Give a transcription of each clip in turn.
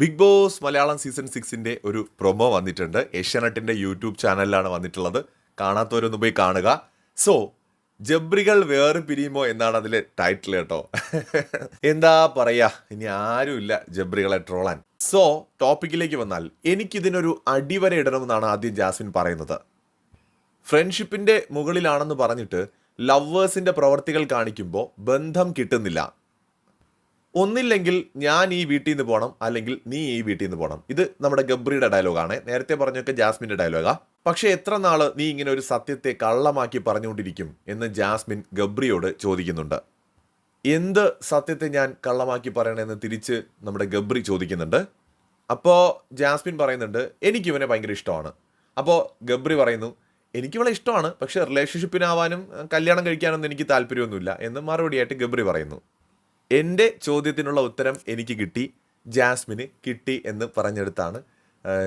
Big Boss Malayalam season സിക്സിന്റെ ഒരു promo വന്നിട്ടുണ്ട്. ഏഷ്യാനെറ്റിന്റെ യൂട്യൂബ് ചാനലിലാണ് വന്നിട്ടുള്ളത്. കാണാത്തവരൊന്ന് പോയി കാണുക. സോ ജബ്രികൾ വേറെ പിരിയുമോ എന്നാണ് അതിലെ ടൈറ്റിൽ കേട്ടോ. എന്താ പറയാ? ഇനി ആരുമില്ല ജബ്രികളെ ട്രോളാൻ. സോ ടോപ്പിക്കിലേക്ക് വന്നാൽ എനിക്കിതിനൊരു അടിവര ഇടണമെന്നാണ് ആദ്യം ജാസ്മിൻ പറയുന്നത്. ഫ്രണ്ട്ഷിപ്പിന്റെ മുകളിലാണെന്ന് പറഞ്ഞിട്ട് ലവേഴ്സിന്റെ പ്രവർത്തികൾ കാണിക്കുമ്പോൾ ബന്ധം കിട്ടുന്നില്ല. ഒന്നില്ലെങ്കിൽ ഞാൻ ഈ വീട്ടിൽ നിന്ന് പോകണം അല്ലെങ്കിൽ നീ ഈ വീട്ടിൽ നിന്ന് പോകണം ഇത് നമ്മുടെ ഗബ്രിയുടെ ഡയലോഗാണ്. നേരത്തെ പറഞ്ഞൊക്കെ ജാസ്മിന്റെ ഡയലോഗാ. പക്ഷേ എത്ര നാൾ നീ ഇങ്ങനെ ഒരു സത്യത്തെ കള്ളമാക്കി പറഞ്ഞുകൊണ്ടിരിക്കും എന്ന് ജാസ്മിൻ ഗബ്രിയോട് ചോദിക്കുന്നുണ്ട്. എന്ത് സത്യത്തെ ഞാൻ കള്ളമാക്കി പറയണമെന്ന് തിരിച്ച് നമ്മുടെ ഗബ്രി ചോദിക്കുന്നുണ്ട്. അപ്പോൾ ജാസ്മിൻ പറയുന്നുണ്ട് എനിക്ക് ഇവനെ ഭയങ്കര ഇഷ്ടമാണ്. അപ്പോൾ ഗബ്രി പറയുന്നു എനിക്ക് ഇവളെ ഇഷ്ടമാണ് പക്ഷേ റിലേഷൻഷിപ്പിനാവാനും കല്യാണം കഴിക്കാനൊന്നും എനിക്ക് താല്പര്യമൊന്നുമില്ല എന്ന് മറുപടിയായിട്ട് ഗബ്രി പറയുന്നു. എന്റെ ചോദ്യത്തിനുള്ള ഉത്തരം എനിക്ക് കിട്ടി ജാസ്മിന് കിട്ടി എന്ന് പറഞ്ഞെടുത്താണ്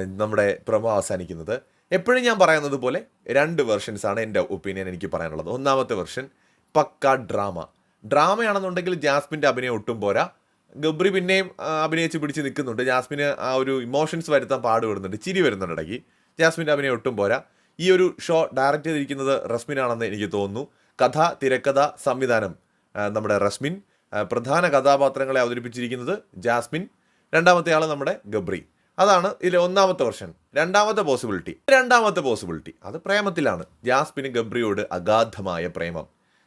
നമ്മുടെ പ്രമോ അവസാനിക്കുന്നത്. എപ്പോഴും ഞാൻ പറയുന്നത് പോലെ രണ്ട് വെർഷൻസ് ആണ് എന്റെ ഒപ്പീനിയൻ എനിക്ക് പറയാനുള്ളത്. ഒന്നാമത്തെ വെർഷൻ പക്ക ഡ്രാമ ഡ്രാമയാണെന്നുണ്ടെങ്കിൽ ജാസ്മിന്റെ അഭിനയം ഒട്ടും പോരാ. ഗബ്രി പിന്നെയും അഭിനയിച്ച് പിടിച്ച് നിൽക്കുന്നുണ്ട്. ജാസ്മിന് ആ ഒരു ഇമോഷൻസ് വരുത്താൻ പാടുപെടുന്നുണ്ട് ചിരി വരുന്നുണ്ട് ഇടയ്ക്ക്. ജാസ്മിന്റെ അഭിനയം ഒട്ടും പോരാ. ഈ ഒരു ഷോ ഡയറക്റ്റ് ചെയ്തിരിക്കുന്നത് റസ്മിനാണെന്ന് എനിക്ക് തോന്നുന്നു. കഥ തിരക്കഥ സംവിധാനം നമ്മുടെ റസ്മിൻ. പ്രധാന കഥാപാത്രങ്ങളെ അവതരിപ്പിച്ചിരിക്കുന്നത് ജാസ്മിൻ രണ്ടാമത്തെ ആൾ നമ്മുടെ ഗബ്രി. അതാണ് ഇതിലെ ഒന്നാമത്തെ വെർഷൻ രണ്ടാമത്തെ പോസിബിലിറ്റി രണ്ടാമത്തെ പോസിബിലിറ്റി അത് പ്രേമത്തിലാണ്. ജാസ്മിന് ഗബ്രിയോട് അഗാധമായ പ്രേമം.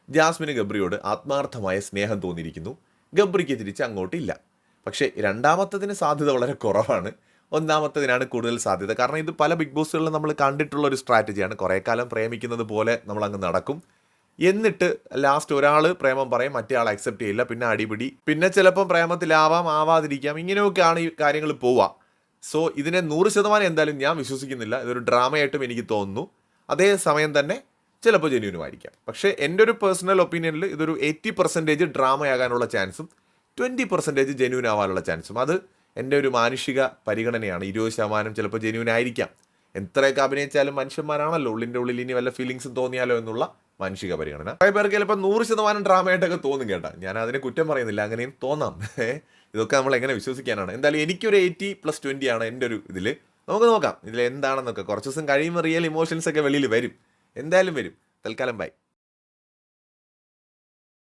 ജാസ്മിന് ഗബ്രിയോട് ആത്മാർത്ഥമായ സ്നേഹം തോന്നിയിരിക്കുന്നു. ഗബ്രിക്ക് തിരിച്ച് അങ്ങോട്ടില്ല പക്ഷേ രണ്ടാമത്തതിന് സാധ്യത വളരെ കുറവാണ്. ഒന്നാമത്തതിനാണ് കൂടുതൽ സാധ്യത. കാരണം ഇത് പല ബിഗ് ബോസുകളിലും നമ്മൾ കണ്ടിട്ടുള്ള ഒരു സ്ട്രാറ്റജിയാണ് കുറേ കാലം പ്രേമിക്കുന്നത് പോലെ നമ്മൾ അങ്ങ് നടക്കും. എന്നിട്ട് ലാസ്റ്റ് ഒരാൾ പ്രേമം പറയും മറ്റേ ആൾ അക്സെപ്റ്റ് ചെയ്യില്ല പിന്നെ അടിപിടി. പിന്നെ ചിലപ്പം പ്രേമത്തിലാവാം ആവാതിരിക്കാം ഇങ്ങനെയൊക്കെയാണ് ഈ കാര്യങ്ങൾ പോവുക. സോ ഇതിനെ നൂറ് ശതമാനം എന്തായാലും ഞാൻ വിശ്വസിക്കുന്നില്ല. ഇതൊരു ഡ്രാമയായിട്ടും എനിക്ക് തോന്നുന്നു. അതേ സമയം തന്നെ ചിലപ്പോൾ ജെന്യൂനുമായിരിക്കാം പക്ഷേ എന്റെ ഒരു പേഴ്സണൽ ഒപ്പീനിയനിൽ ഇതൊരു എയ്റ്റി പെർസെന്റേജ് ഡ്രാമയാകാനുള്ള ചാൻസും ട്വന്റി പെർസെന്റേജ് ജെന്യൂൻ ആവാനുള്ള ചാൻസും. അത് എന്റെ ഒരു മാനുഷിക പരിഗണനയാണ്. ഇരുപത് ശതമാനം ചിലപ്പോൾ ജെന്യൂൻ ആയിരിക്കാം. എത്രയൊക്കെ അഭിനയിച്ചാലും മനുഷ്യന്മാരാണല്ലോ ഉള്ളിന്റെ ഉള്ളിൽ ഇനി വല്ല ഫീലിങ്സും തോന്നിയാലോ എന്നുള്ള മാനുഷിക പരിഗണന. കുറേ പേർക്ക് ചിലപ്പോൾ നൂറ് ശതമാനം ഡ്രാമയായിട്ടൊക്കെ തോന്നും കേട്ടോ. ഞാൻ അതിനെ കുറ്റം പറയുന്നില്ല അങ്ങനെയും തോന്നാം. ഇതൊക്കെ നമ്മൾ എങ്ങനെ വിശ്വസിക്കാനാണ്. എന്തായാലും എനിക്കൊരു എയ്റ്റി പ്ലസ് ട്വന്റി ആണ് എന്റെ ഒരു ഇതിൽ നമുക്ക് നോക്കാം ഇതിൽ എന്താണെന്നൊക്കെ കുറച്ച് ദിവസം കഴിയുമ്പോൾ റിയൽ ഇമോഷൻസ് ഒക്കെ വെളിയിൽ വരും. എന്തായാലും വരും. തൽക്കാലം ബൈ